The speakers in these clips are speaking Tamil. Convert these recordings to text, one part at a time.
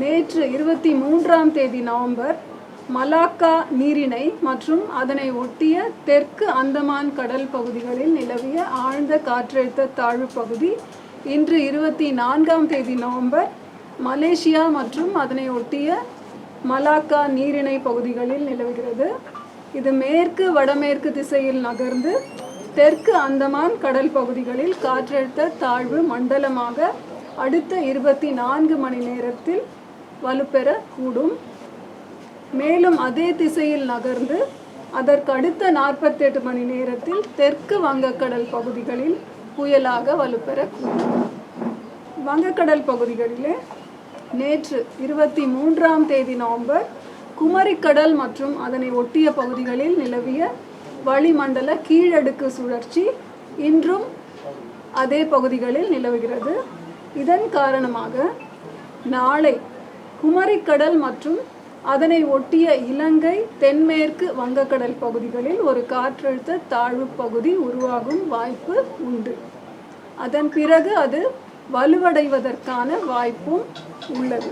நேற்று இருபத்தி மூன்றாம் தேதி நவம்பர் மலாக்கா நீரிணை மற்றும் அதனை ஒட்டிய தெற்கு அந்தமான் கடல் பகுதிகளில் நிலவிய ஆழ்ந்த காற்றழுத்த தாழ்வு பகுதி இன்று இருபத்தி நான்காம் தேதி நவம்பர் மலேசியா மற்றும் அதனை ஒட்டிய மலாக்கா நீரிணை பகுதிகளில் நிலவுகிறது. இது மேற்கு வடமேற்கு திசையில் நகர்ந்து தெற்கு அந்தமான் கடல் பகுதிகளில் காற்றழுத்த தாழ்வு மண்டலமாக அடுத்த இருபத்தி நான்கு மணி நேரத்தில் வலுப்பெற கூடும். மேலும் அதே திசையில் நகர்ந்து அதற்கு அடுத்த நாற்பத்தெட்டு மணி நேரத்தில் தெற்கு வங்கக்கடல் பகுதிகளில் புயலாக வலுப்பெறக்கூடும் வங்கக்கடல் பகுதிகளிலே நேற்று இருபத்தி மூன்றாம் தேதி நவம்பர் குமரிக்கடல் மற்றும் அதனை ஒட்டிய பகுதிகளில் நிலவிய வளிமண்டல கீழடுக்கு சுழற்சி இன்றும் அதே பகுதிகளில் நிலவுகிறது. இதன் காரணமாக நாளை குமரிக்கடல் மற்றும் அதனை ஒட்டிய இலங்கை தென்மேற்கு வங்கக்கடல் பகுதிகளில் ஒரு காற்றழுத்த தாழ்வு பகுதி உருவாகும் வாய்ப்பு உண்டு. அதன் பிறகு அது வலுவடைவதற்கான வாய்ப்பும் உள்ளது.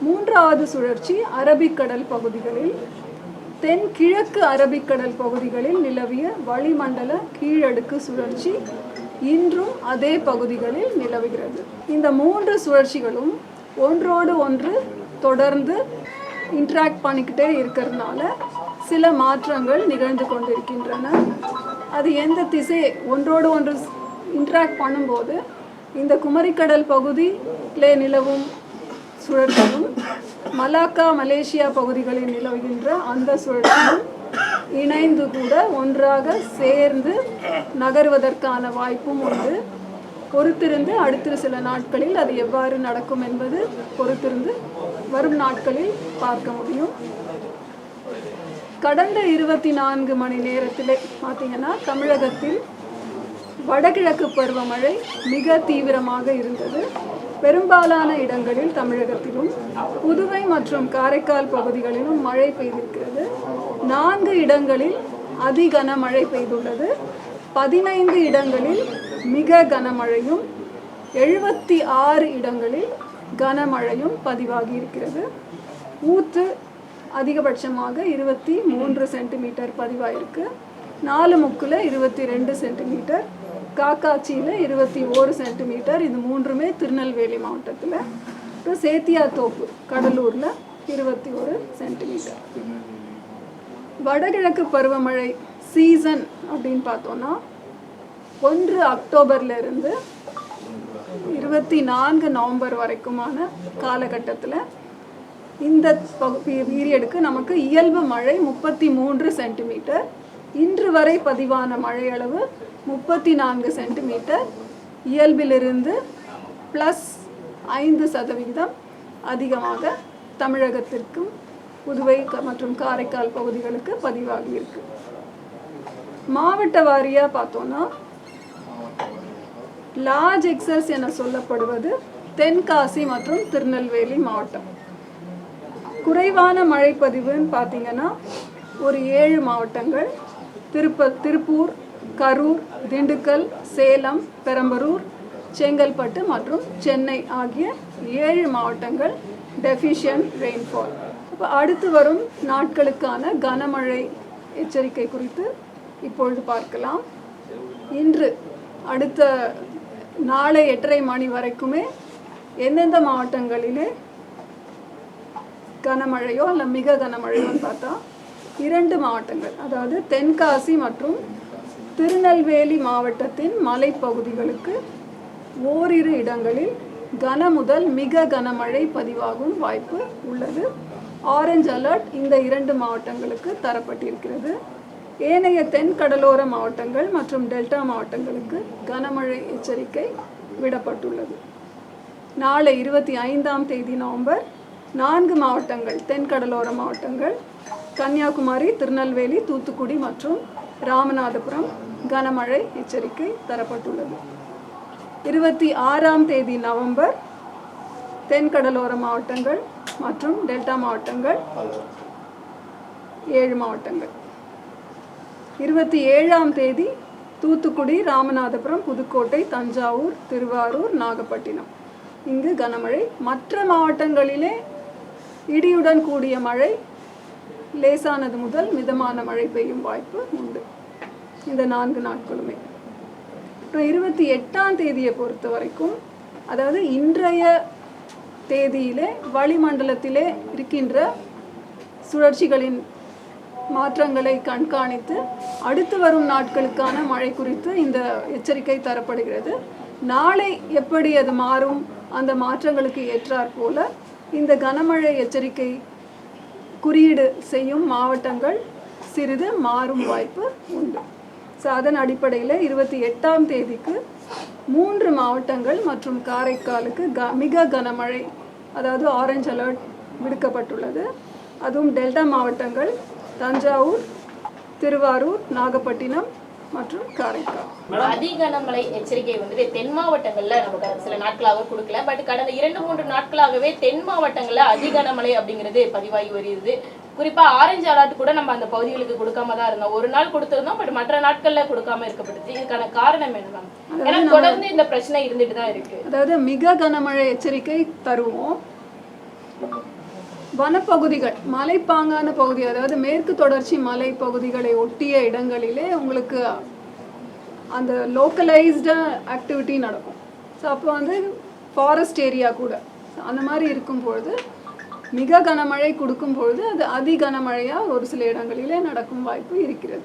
மூன்றாவது சுழற்சி அரபிக்கடல் பகுதிகளில். தென்கிழக்கு அரபிக்கடல் பகுதிகளில் நிலவிய வளிமண்டல கீழடுக்கு சுழற்சி இன்றும் அதே பகுதிகளில் நிலவுகிறது. இந்த மூன்று சுழற்சிகளும் ஒன்றோடு ஒன்று தொடர்ந்து இன்ட்ராக்ட் பண்ணிக்கிட்டே இருக்கிறதுனால சில மாற்றங்கள் நிகழ்ந்து கொண்டிருக்கின்றன. அது எந்த திசை ஒன்றோடு ஒன்று இன்ட்ராக்ட் பண்ணும்போது இந்த குமரிக்கடல் பகுதியிலே நிலவும் சுழற்சியும் மலாக்கா மலேசியா பகுதிகளில் நிலவுகின்ற அந்த சுழற்சியும் இணைந்து கூட ஒன்றாக சேர்ந்து நகர்வதற்கான வாய்ப்பும் உண்டு. பொறுத்திருந்து அடுத்த சில நாட்களில் அது எவ்வாறு நடக்கும் என்பது பொறுத்திருந்து வரும் நாட்களில் பார்க்க முடியும். கடந்த இருபத்தி நான்கு மணி நேரத்தில் பார்த்தீங்கன்னா தமிழகத்தில் வடகிழக்கு பருவமழை மிக தீவிரமாக இருந்தது. பெரும்பாலான இடங்களில் தமிழகத்திலும் புதுவை மற்றும் காரைக்கால் பகுதிகளிலும் மழை பெய்திருக்கிறது. நான்கு இடங்களில் அதிகன மழை பெய்துள்ளது. பதினைந்து இடங்களில் மிக கனமழையும் எழுபத்தி ஆறு இடங்களில் கனமழையும் பதிவாகி இருக்கிறது. ஊத்து அதிகபட்சமாக இருபத்தி மூன்று சென்டிமீட்டர் பதிவாயிருக்கு. நாலு முக்கில் இருபத்தி ரெண்டு சென்டிமீட்டர் காக்காச்சியில் இருபத்தி ஓரு சென்டிமீட்டர். இது மூன்றுமே திருநெல்வேலி மாவட்டத்தில். அப்புறம் சேத்தியாத்தோப்பு கடலூரில் இருபத்தி ஒரு சென்டிமீட்டர். வடகிழக்கு பருவமழை சீசன் அப்படின்னு பார்த்தோன்னா ஒன்று அக்டோபர்ல இருந்து இருபத்தி நான்கு நவம்பர் வரைக்குமான காலகட்டத்தில் இந்த பீரியடுக்கு நமக்கு இயல்பு மழை முப்பத்தி மூன்று சென்டிமீட்டர் இன்று வரை பதிவான மழை அளவு முப்பத்தி நான்கு சென்டிமீட்டர் இயல்பிலிருந்து ப்ளஸ் ஐந்து சதவிகிதம் அதிகமாக தமிழகத்திற்கும் புதுவை மற்றும் காரைக்கால் பகுதிகளுக்கு பதிவாகியிருக்கு மாவட்ட வாரியாக பார்த்தோன்னா லார்ஜ் எக்ஸஸ் என சொல்லப்படுவது தென்காசி மற்றும் திருநெல்வேலி மாவட்டம். குறைவான மழைப்பதிவுன்னு பார்த்தீங்கன்னா ஒரு ஏழு மாவட்டங்கள். திருப்ப திருப்பூர் கரூர் திண்டுக்கல் சேலம் பெரம்பலூர் செங்கல்பட்டு மற்றும் சென்னை ஆகிய ஏழு மாவட்டங்கள் டெஃபிஷியன்ட் ரெயின்ஃபால் இப்போ அடுத்து வரும் நாட்களுக்கான கனமழை எச்சரிக்கை குறித்து இப்பொழுது பார்க்கலாம். இன்று அடுத்த நாளை எட்டரை மணி வரைக்குமே எந்தெந்த மாவட்டங்களிலே கனமழையோ அல்ல மிக கனமழையோன்னு பார்த்தா இரண்டு மாவட்டங்கள். அதாவது தென்காசி மற்றும் திருநெல்வேலி மாவட்டத்தின் மலைப்பகுதிகளுக்கு ஓரிரு இடங்களில் கன முதல் மிக கனமழை பதிவாகும் வாய்ப்பு உள்ளது. ஆரஞ்சு அலர்ட் இந்த இரண்டு மாவட்டங்களுக்கு தரப்பட்டிருக்கிறது. ஏனைய தென் கடலோர மாவட்டங்கள் மற்றும் டெல்டா மாவட்டங்களுக்கு கனமழை எச்சரிக்கை விடப்பட்டுள்ளது. நாளை இருபத்தி ஐந்தாம் தேதி நவம்பர் நான்கு மாவட்டங்கள் தென்கடலோர மாவட்டங்கள் கன்னியாகுமரி திருநெல்வேலி தூத்துக்குடி மற்றும் ராமநாதபுரம் கனமழை எச்சரிக்கை தரப்பட்டுள்ளது. இருபத்தி ஆறாம் தேதி நவம்பர் தென்கடலோர மாவட்டங்கள் மற்றும் டெல்டா மாவட்டங்கள் ஏழு மாவட்டங்கள். இருபத்தி ஏழாம் தேதி தூத்துக்குடி ராமநாதபுரம் புதுக்கோட்டை தஞ்சாவூர் திருவாரூர் நாகப்பட்டினம். இங்கு கனமழை. மற்ற மாவட்டங்களிலே இடியுடன் கூடிய மழை. லேசானது முதல் மிதமான மழை பெய்யும் வாய்ப்பு உண்டு. இந்த நான்கு நாட்களுமே. அப்புறம் இருபத்தி எட்டாம் தேதியை பொறுத்த வரைக்கும் அதாவது இன்றைய தேதியிலே வளிமண்டலத்திலே இருக்கின்ற சுழற்சிகளின் மாற்றங்களை கண்காணித்து அடுத்து வரும் நாட்களுக்கான மழை குறித்து இந்த எச்சரிக்கை தரப்படுகிறது. நாளை எப்படி அது மாறும்? அந்த மாற்றங்களுக்கு ஏற்றாற் போல இந்த கனமழை எச்சரிக்கை குறியீடு செய்யும் மாவட்டங்கள் சிறிது மாறும் வாய்ப்பு உண்டு. ஸோ அதன் அடிப்படையில் இருபத்தி எட்டாம் தேதிக்கு மூன்று மாவட்டங்கள் மற்றும் காரைக்காலுக்கு க மிக கனமழை அதாவது ஆரஞ்ச் அலர்ட் விடுக்கப்பட்டுள்ளது. அதுவும் டெல்டா மாவட்டங்கள் தஞ்சாவூர் திருவாரூர் நாகப்பட்டினம் மற்றும் காரைக்கால். அதி கனமழை எச்சரிக்கை வந்துட்டு தென் மாவட்டங்கள்ல நமக்கு சில நாட்களாக கொடுக்கல. பட் கடந்த இரண்டு மூன்று நாட்களாகவே தென் மாவட்டங்கள்ல அதி கனமழை அப்படிங்கிறது பதிவாகி வருகிறது. குறிப்பா ஆரஞ்சு அலர்ட் கூட நம்ம அந்த பகுதிகளுக்கு கொடுக்காம தான் இருந்தோம். ஒரு நாள் கொடுத்திருந்தோம் பட் மற்ற நாட்கள்ல கொடுக்காம இருக்கப்பட்டுச்சு இதுக்கான காரணம் என்ன ஏன்னா தொடர்ந்து இந்த பிரச்சனை இருந்துட்டு தான் இருக்கு. அதாவது மிக கனமழை எச்சரிக்கை தருவோம். வனப்பகுதிகள் மலைப்பாங்கான பகுதி அதாவது மேற்கு தொடர்ச்சி மலை பகுதிகளை ஒட்டிய இடங்களிலே உங்களுக்கு அந்த லோக்கலைஸ்டு ஆக்டிவிட்டி நடக்கும். ஸோ அப்போ வந்து ஃபாரஸ்ட் ஏரியா கூட. அந்த மாதிரி இருக்கும் பொழுது மிக கனமழை கொடுக்கும் பொழுது அது அதி கனமழையாக ஒரு சில இடங்களிலே நடக்கும் வாய்ப்பு இருக்கிறது.